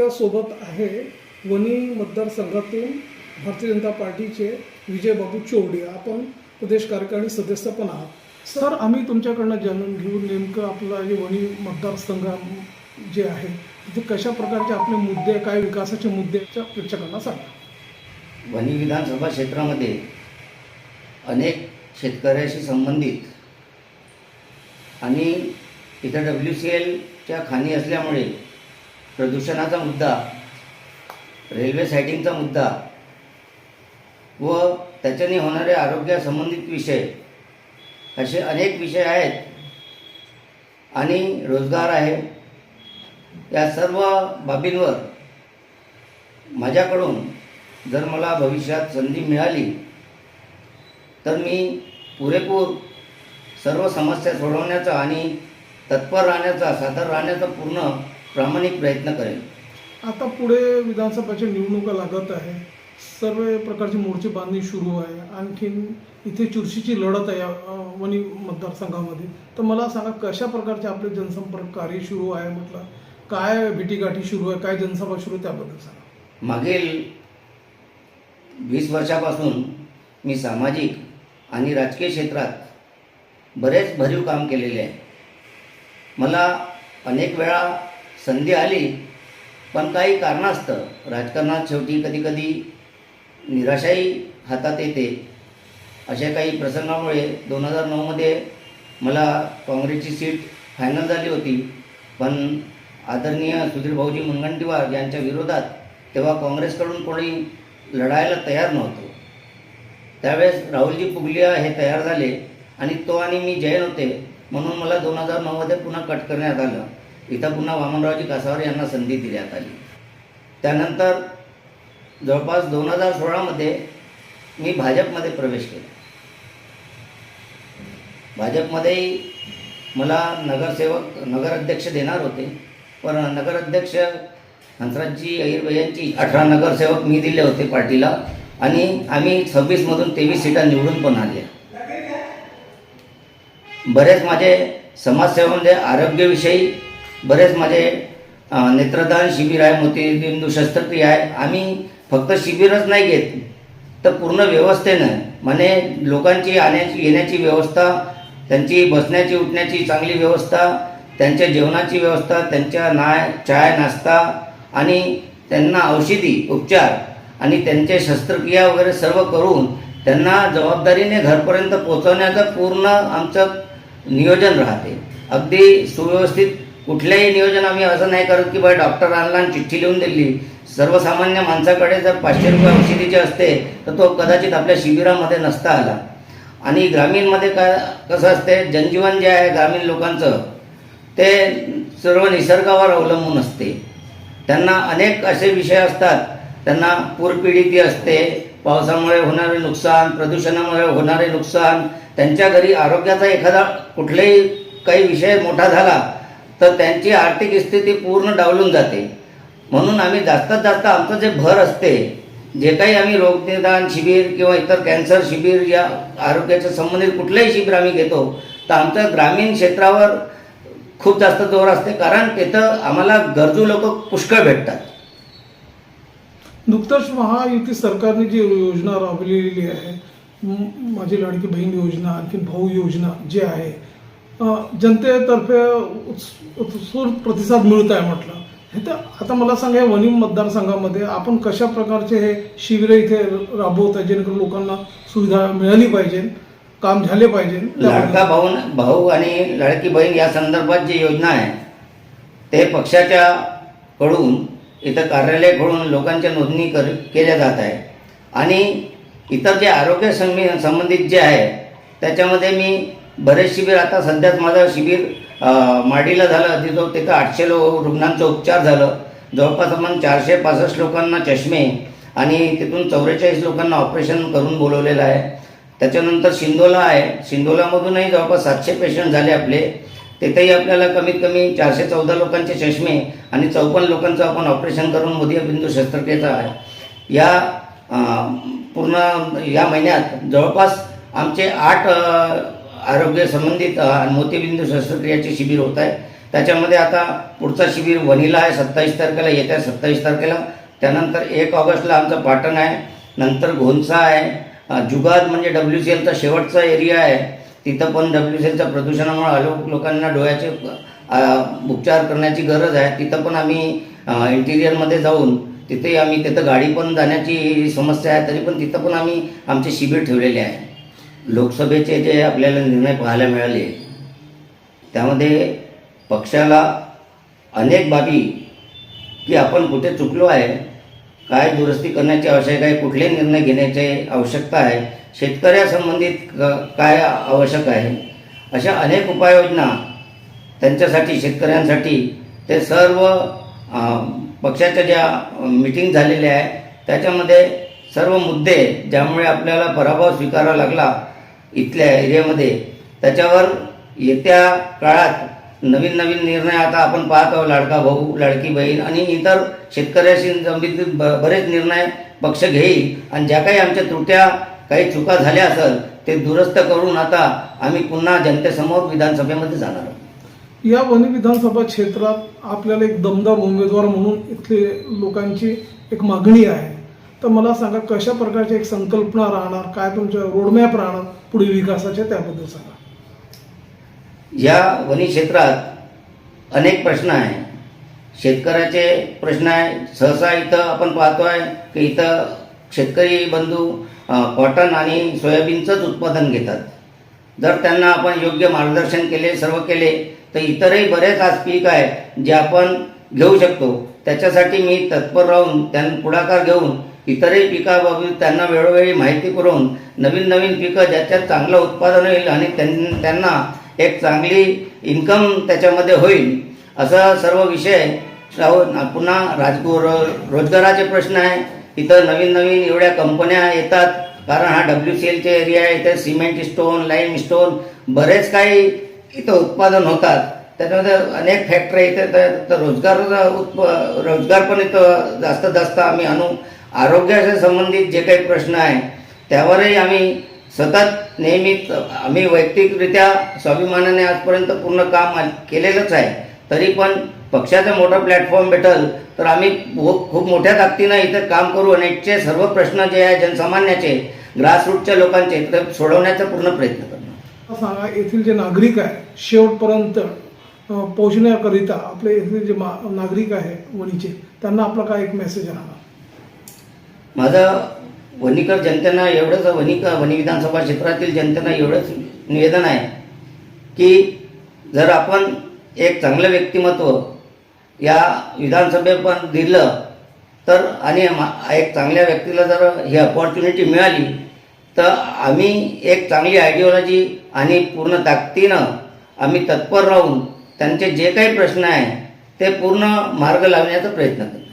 आपल्यासोबत आहे वणी मतदारसंघातून भारतीय जनता पार्टीचे विजयबाबू चोवडे आपण प्रदेश कार्यकारिणी सदस्य पण आहात. सर आम्ही तुमच्याकडनं जाणून घेऊ नेमकं आपलं जे वणी मतदारसंघ जे आहे तिथे कशा प्रकारचे आपले मुद्दे काय विकासाचे मुद्दे त्या प्रेक्षकांना सांगा. वणी विधानसभा क्षेत्रामध्ये अनेक शेतकऱ्याशी संबंधित आणि इथं डब्ल्यू सी एलच्या खाणी असल्यामुळे प्रदूषणाचा मुद्दा रेल्वे सायटिंगचा मुद्दा व त्याच्याने होणारे आरोग्यासंबंधित विषय असे अनेक विषय आहेत आणि रोजगार आहे. या सर्व बाबींवर माझ्याकडून जर मला भविष्यात संधी मिळाली तर मी पुरेपूर सर्व समस्या सोडवण्याचा आणि तत्पर राहण्याचा सादर राहण्याचा पूर्ण प्रामाणिक प्रयत्न करेन आता पुढे विधानसभाच्या निवडणुका लागत आहे. सर्व प्रकारची मोर्चे बांधणी सुरू आहे. आणखीन इथे चुरशीची लढत आहे वणी मतदारसंघामध्ये. तर मला सांगा कशा प्रकारचे आपले जनसंपर्क कार्य सुरू आहे म्हटलं? काय भेटीगाठी सुरू आहे? काय जनसभा सुरू आहे त्याबद्दल सांगा. मागील वीस वर्षापासून मी सामाजिक आणि राजकीय क्षेत्रात बरेच भरीव काम केलेले आहे. मला अनेक वेळा संधी आली पण काही कारणास्तव राजकारणात शेवटी कधीकधी निराशाही हातात येते. अशा काही प्रसंगामुळे दोन हजार नऊमध्ये मला काँग्रेसची सीट फायनल झाली होती पण आदरणीय सुधीर भाऊजी मुनगंटीवार यांच्या विरोधात तेव्हा काँग्रेसकडून कोणी लढायला तयार नव्हतो. त्यावेळेस राहुलजी पुगलिया हे तयार झाले आणि तो आणि मी जैन होते म्हणून मला दोन हजार नऊमध्ये पुन्हा कट करण्यात आलं. इथं पुन्हा वामनरावजी कासावर यांना संधी देण्यात आली. त्यानंतर जवळपास दोन हजार सोळामध्ये मी भाजपमध्ये प्रवेश केला. भाजपमध्येही मला नगरसेवक नगराध्यक्ष देणार होते. पण नगराध्यक्ष हंसराजजी अहिर यांची अठरा नगरसेवक मी दिले होते पार्टीला आणि आम्ही सव्वीसमधून तेवीस सीटा निवडून पण आल्या बरेच माझे समाजसेवेमध्ये म्हणजे आरोग्यविषयी बरेच माझे नेत्रदान शिबिर आहे मोतीबिंदू शस्त्रक्रिया आहे. आम्ही फक्त शिबिरच नाही घेत. तर पूर्ण व्यवस्थेनं म्हणे लोकांची आण्याची येण्याची व्यवस्था त्यांची बसण्याची उठण्याची चांगली व्यवस्था त्यांच्या जेवणाची व्यवस्था त्यांच्या नाय चाय नाश्ता आणि त्यांना औषधी उपचार आणि त्यांचे शस्त्रक्रिया वगैरे सर्व करून त्यांना जबाबदारीने घरपर्यंत पोहोचवण्याचं पूर्ण आमचं नियोजन राहते. अगदी सुव्यवस्थित कुठल्याही नियोजन आम्ही असं नाही करत की बा डॉक्टर आणला आणि चिठ्ठी लिहून दिली. सर्वसामान्य माणसाकडे जर पाचशे रुपये औषधीचे असते तर तो कदाचित आपल्या शिबिरामध्ये नसता आला. आणि ग्रामीणमध्ये का कसं असते जनजीवन जे आहे ग्रामीण लोकांचं ते सर्व निसर्गावर अवलंबून असते. त्यांना अनेक असे विषय असतात. त्यांना पूरपीडिती असते पावसामुळे होणारे नुकसान प्रदूषणामुळे होणारे नुकसान त्यांच्या घरी आरोग्याचा एखादा कुठलाही काही विषय मोठा झाला तर त्यांची आर्थिक स्थिती पूर्ण डावलून जाते. म्हणून आम्ही जास्तीत जास्त आमचं जे भर असते जे काही आम्ही रोगनिदान शिबिर किंवा इतर कॅन्सर शिबिर या आरोग्याच्या संबंधित कुठलंही शिबिर आम्ही घेतो तर आमचं ग्रामीण क्षेत्रावर खूप जास्त जोर असते. कारण तिथं आम्हाला गरजू लोक पुष्कळ भेटतात. नुकतंच महायुती सरकारने जी योजना राबवलेली आहे माझी लाडकी बहीण योजना आणखी भाऊ योजना जे आहे जनतेतर्फे उत्स- उत्स्फूर्त प्रतिसाद मिळत आहे म्हटलं. हे तर आता मला सांगा वनिम मतदारसंघामध्ये आपण कशा प्रकारचे हे शिबिर इथे राबवत आहे जेणेकरून लोकांना सुविधा मिळाली पाहिजे काम झाले पाहिजे? लाडका भाऊ भाऊ आणि लाडकी बहीण या संदर्भात जी योजना आहे ते पक्षाच्या कडून इथं कार्यालयाकडून लोकांच्या नोंदणी कर केल्या जात आहे. आणि इतर जे आरोग्य संबंधित जे आहे त्याच्यामध्ये मी बरेच शिबिर आता सध्याच माझं शिबिर माडीला झालं तिथं तिथं आठशे लो रुग्णांचं उपचार झालं. जवळपास आपण चारशे पासष्ट लोकांना चष्मे आणि तिथून चौवेचाळीस लोकांना ऑपरेशन करून बोलवलेलं आहे. त्याच्यानंतर शिंदोला आहे. शिंदोलामधूनही जवळपास सातशे पेशंट झाले आपले. तिथेही आपल्याला कमीत कमी चारशे चौदा लोकांचे चष्मे आणि चौपन्न लोकांचं आपण ऑपरेशन करून मोदीबिंदू बिंदू शस्त्रक्रियेचा आहे. या पूर्ण या महिन्यात जवळपास आमचे आठ आरोग्य संबंधित मोतीबिंदू शस्त्रक्रियाचे शिबिर होत आहे. त्याच्यामध्ये आता पुढचा शिबिर वनिला आहे सत्तावीस तारखेला येत्या सत्तावीस तारखेला. त्यानंतर एक ऑगस्टला आमचं पाटण आहे नंतर घोनसा आहे जुगाद म्हणजे डब्ल्यू सी एलचा शेवटचा एरिया आहे. तिथं पण डब्ल्यू सी एलच्या प्रदूषणामुळे अलोक लोकांना डोळ्याचे उपचार करण्याची गरज आहे. तिथं पण आम्ही इंटिरियरमध्ये जाऊन तिथे आम्ही तिथं गाडी पण जाण्याची समस्या आहे तरी पण तिथं पण आम्ही आमचे शिबिर ठेवलेले आहे. लोकसभेचे जे आपल्याला निर्णय पाहायला मिळाले त्यामध्ये पक्षाला अनेक बाबी की आपण कुठे चुकलो आहे काय दुरुस्ती करण्याची आवश्यक आहे कुठले निर्णय घेण्याची आवश्यकता आहे शेतकऱ्यासंबंधित क- काय आवश्यक आहे अशा अनेक उपाययोजना त्यांच्यासाठी शेतकऱ्यांसाठी ते सर्व पक्षाच्या ज्या मिटिंग झालेल्या आहे त्याच्यामध्ये सर्व मुद्दे ज्यामुळे आपल्याला पराभव स्वीकारावा लागला इथल्या एरियामध्ये. त्याच्यावर येत्या काळात नवीन नवीन निर्णय आता आपण पाहत आहोत लाडका भाऊ लाडकी बहीण आणि इतर शेतकऱ्याशी संबंधित ब- बरेच निर्णय पक्ष घेईल. आणि ज्या काही आमच्या त्रुट्या काही चुका झाल्या असेल ते दुरुस्त करून आता आम्ही पुन्हा जनतेसमोर विधानसभेमध्ये जाणार आहोत. या वनी विधानसभा क्षेत्रात आपल्याला एक दमदार उमेदवार म्हणून इथले लोकांची एक मागणी आहे. तर मला सांगा कशा प्रकारची एक संकल्पना राहणार? काय तुमच्या रोडमॅप राहणार पुढे विकासाच्या त्याबद्दल सांगा. या वनी क्षेत्रात अनेक प्रश्न आहे शेतकऱ्याचे प्रश्न आहे सहसा इथं आपण पाहतोय की इथं शेतकरी बंधू कॉटन आणि सोयाबीनचंच उत्पादन घेतात. जर त्यांना आपण योग्य मार्गदर्शन केले सर्व केले तर इतरही बरेच आज पीक आहे जे आपण घेऊ शकतो. त्याच्यासाठी मी तत्पर राहून त्यां पुढाकार घेऊन इतरही पिकाबाबत त्यांना वेळोवेळी माहिती करून नवीन नवीन पिकं ज्याच्यात चांगलं उत्पादन होईल आणि त्यां- त्यांना एक चांगली इन्कम त्याच्यामध्ये होईल असा सर्व विषय राहून पुन्हा राजगो रोजगाराचे प्रश्न आहे. इथं नवीन नवीन एवढ्या कंपन्या येतात. कारण हा डब्ल्यू सी एलचे एरिया आहे. इथे सिमेंट स्टोन लाईम स्टोन बरेच काही इथं उत्पादन होतात. त्याच्यामध्ये अनेक फॅक्टरी इथे तर तर रोजगार उत्प रोजगार पण इथं जास्त जास्त आम्ही आणू. आरोग्याशी संबंधित जे काही प्रश्न आहे त्यावरही आम्ही सतत नेहमीच आम्ही वैयक्तिकरित्या स्वाभिमानाने आजपर्यंत पूर्ण काम आ- केलेलंच आहे. तरी पण पक्षाचा मोठा प्लॅटफॉर्म भेटल तर आम्ही खूप खूप मोठ्या ताकदीनं इथं काम करू आणि इथचे सर्व प्रश्न जे आहे जनसामान्याचे ग्रासरूटच्या लोकांचे ते सोडवण्याचा पूर्ण प्रयत्न करणार. सांगा येथील जे नागरिक आहे शेवटपर्यंत पोहोचण्याकरिता आपले येथील जे मा नागरिक आहे वणीचे त्यांना आपला काय एक मेसेज राहणार माझं वणीकर जनतेनं एवढंच वणी वणी विधानसभा क्षेत्रातील जनतेनं एवढंच निवेदन आहे की जर आपण एक चांगलं व्यक्तिमत्व या विधानसभेपण दिलं तर आणि मा- एक चांगल्या व्यक्तीला जर ही अपॉर्च्युनिटी मिळाली तर आम्ही एक चांगली आयडिओलॉजी आणि पूर्ण ताकदीनं आम्ही तत्पर राहून त्यांचे जे काही प्रश्न आहे ते पूर्ण मार्ग लावण्याचा प्रयत्न करतो